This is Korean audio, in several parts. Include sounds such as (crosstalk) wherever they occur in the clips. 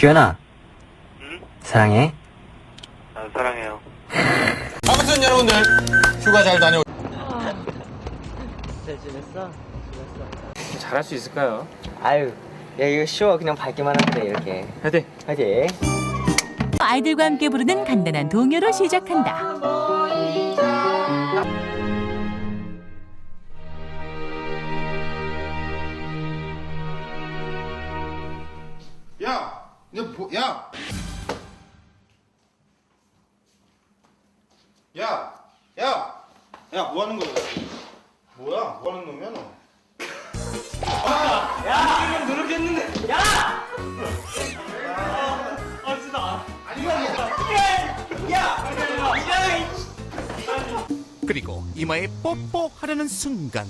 규현아, 응? 사랑해. 아, 사랑해요. 아무튼 여러분들 휴가 잘 다녀오. 잘 지냈어? 지냈어. 잘할 수 있을까요? 아유, 야 이거 쉬워. 그냥 밝기만 하면 돼 이렇게. 화이팅! 하지. 아이들과 함께 부르는 간단한 동요로 시작한다. 야, 너 보, 야, 야, 야, 야, 뭐 하는 거야? 뭐야? 뭐 하는 놈이야 너? 그리고 이마에 뽀뽀하려는 순간.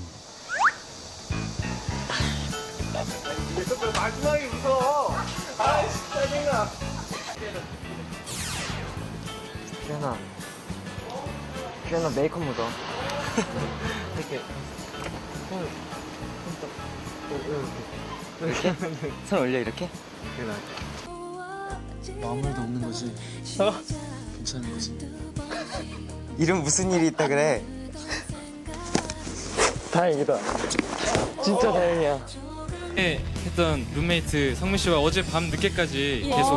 규현아, 규현아 메이크업 묻어. 이렇게. 손, 손, 이렇게. 이렇게? (laughs) 손 올려 이렇게? 규현아. 아무 일도 없는 거지. 괜찮은 거지. 이름 무슨 일이 있다 그래? 다행이다. 진짜 다행이야. 네, 했던 룸메이트 성민 씨와 어제 밤 늦게까지 계속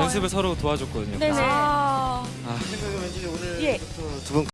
연습을 서로 도와줬거든요. 네네. 그래서 아. 아, 예. 두 분